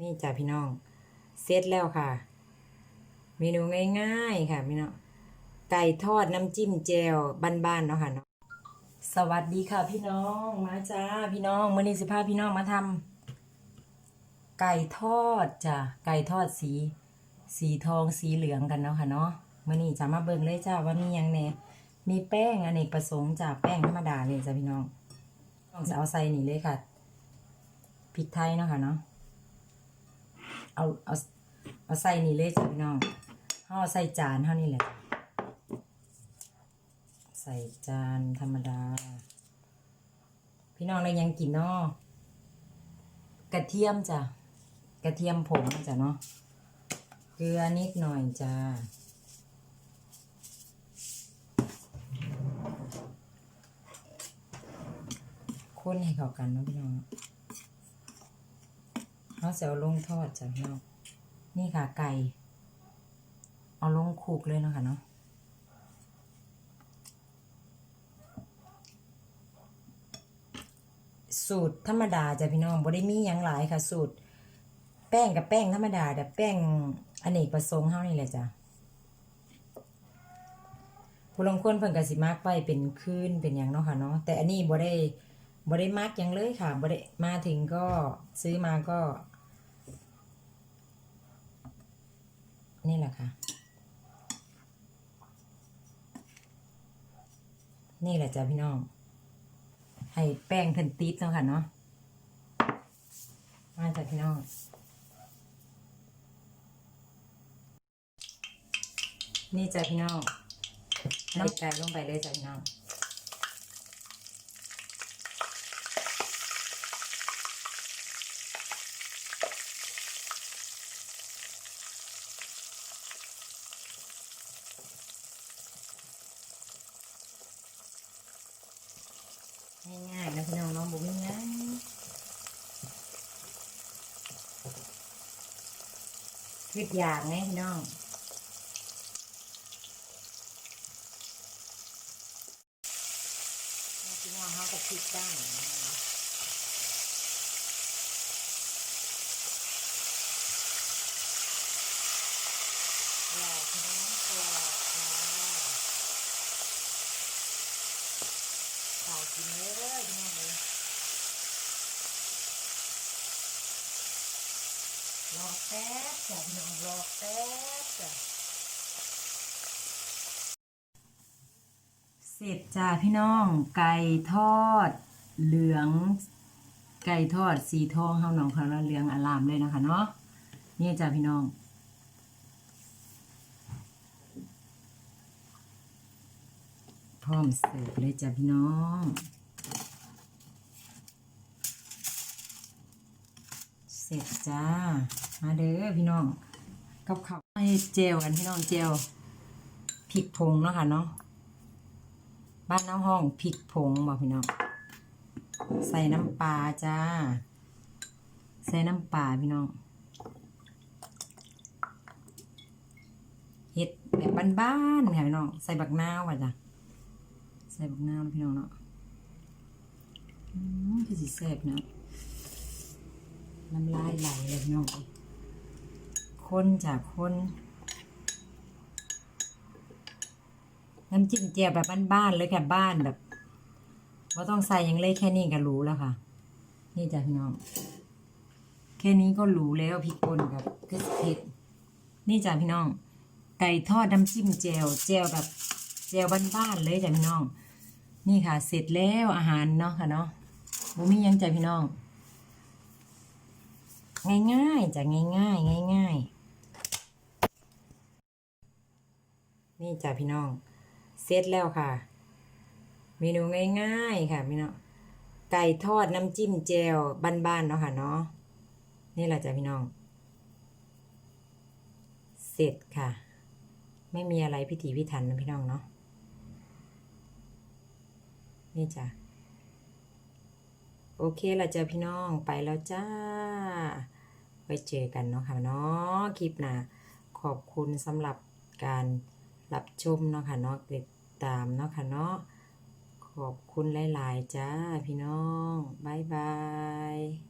นี่จ้ะพี่น้อง เสร็จแล้วค่ะ เมนูง่ายๆค่ะพี่น้อง ไก่ทอดน้ำจิ้มแจ่วบ้านๆเนาะค่ะเนาะ สวัสดีค่ะพี่น้อง มาจ้าพี่น้องเมื้อนี้สิพาพี่น้องมาทำไก่ทอดจ้ะ ไก่ทอดสี สีทองสีเหลืองกันเนาะค่ะเนาะเมื้อนี้จะมาเบิ่งเลยจ้าว่ามียังแหน่มีแป้งอเนกประสงค์จ้ะแป้งธรรมดาเลยจ้ะพี่น้องต้องจะเอาใส่นี่เลยค่ะพริกไทยเนาะค่ะเนาะ เอาเอาเอาใส่นี่เลยจ้ะพี่น้องห่อาใส่จานเท่านี้แหละใส่จานธรรมดา พี่น้องได้ยังกินเนาะกระเทียมจ้ะกระเทียมผงจ้ะเนาะเกลือนิดหน่อยจ้าคนให้เข้ากันเนาะพี่น้อง เขาเสียวลงทอดจ้ะพี่น้องนี่ค่ะไก่ เอาลงคลุกเลยเนาะคะเนาะสูตรธรรมดาจ้ะพี่น้องบ่ได้มีหยังหลายค่ะ สูตร แป้งกับแป้งธรรมดาแต่แป้งอเนกประสงค์เฮานี่แหละจ้ะผู้ลงคนเพิ่นก็สิมักไว้เป็นคืนเป็นหยังเนาะค่ะเนาะแต่อันนี้บ่ได้บ่ได้มักหยังเลยค่ะบ่ได้มาถึงก็ซื้อมาก็ นี่แห ละค่ะ นี่แหละจ้ะพี่น้อง ให้แป้งเพิ่นติดเนาะค่ะเนาะ มาจ้ะพี่น้องนี่จ้ะพี่น้องน้ำไก่ลงไปเลยจ้ะพี่น้อง ง่ายๆนะพี่น้องน้องบุ๋มง่ายคิดอย่างไงพี่น้องพี่น้องเขาก็คิดได้นะคะหลอกพี่น้องหลอกค่ะขาย กินเลยพี่น้องเลยรอแป๊บจ้ะพี่น้องรอแป๊บจ้ะเสร็จจ้าพี่น้อง ไก่ทอดเหลือง ไก่ทอดสีทองเฮาหนองเขาแล้วเหลืองอลามเลยนะคะเนาะนี่จ้าพี่น้อง ร้อมเสิร์ฟเลยจ้าพี่น้องเสร็จจ้า มาเด้อพี่น้องกับข้าวให้เจลกันพี่น้องเจลพริกผงเนาะค่ะเนาะบ้านน้ำห้องพริกผงบอกพี่น้องใส่น้ำปลาจ้า ใส่น้ำปลาพี่น้องเฮ็ดแบบบ้านๆค่ะพี่น้องใส่บักนาวว่ะจ้ะ ส่บักนาวนะพี่น้องเนาะอืมคือสิแซ่บเนาะน้ำลายไหลเลยพี่น้องคนจากคนน้ำจิ้มแจ่วแบบบ้านๆเลยค่ะบ้านแบบว่าต้องใส่ยังเลยแค่นี้ก็รู้แล้วค่ะ นี่จ้ะพี่น้อง แค่นี้ก็รู้แล้วพริกป่นกับเครื่องเผ็ดนี่จ้ะพี่น้อง ไก่ทอดน้ำจิ้มแจ่วแจ่วแบบแจ่วบ้านๆเลยจ้ะพี่น้อง นี่ค่ะ เสร็จแล้วอาหารเนาะค่ะเนาะบุมีหยังใจพี่น้อง ง่ายๆจ้ะง่ายๆง่ายๆ นี่จ้ะพี่น้อง เสร็จแล้วค่ะ เมนูง่ายๆค่ะพี่น้อง ไก่ทอดน้ำจิ้มแจ่วบ้านๆเนาะค่ะเนาะ นี่แหละจ้ะพี่น้อง เสร็จค่ะ ไม่มีอะไรพิถีพิถันนะพี่น้องเนาะ นี่จ้ะ โอเคละจ้ะพี่น้องไปแล้วจ้า ไว้เจอกันเนาะค่ะเนาะคลิปหน้าขอบคุณสำหรับการรับชมเนาะค่ะเนาะติดตามเนาะค่ะเนาะขอบคุณหลาย ๆ จ้าพี่น้อง บ๊ายบาย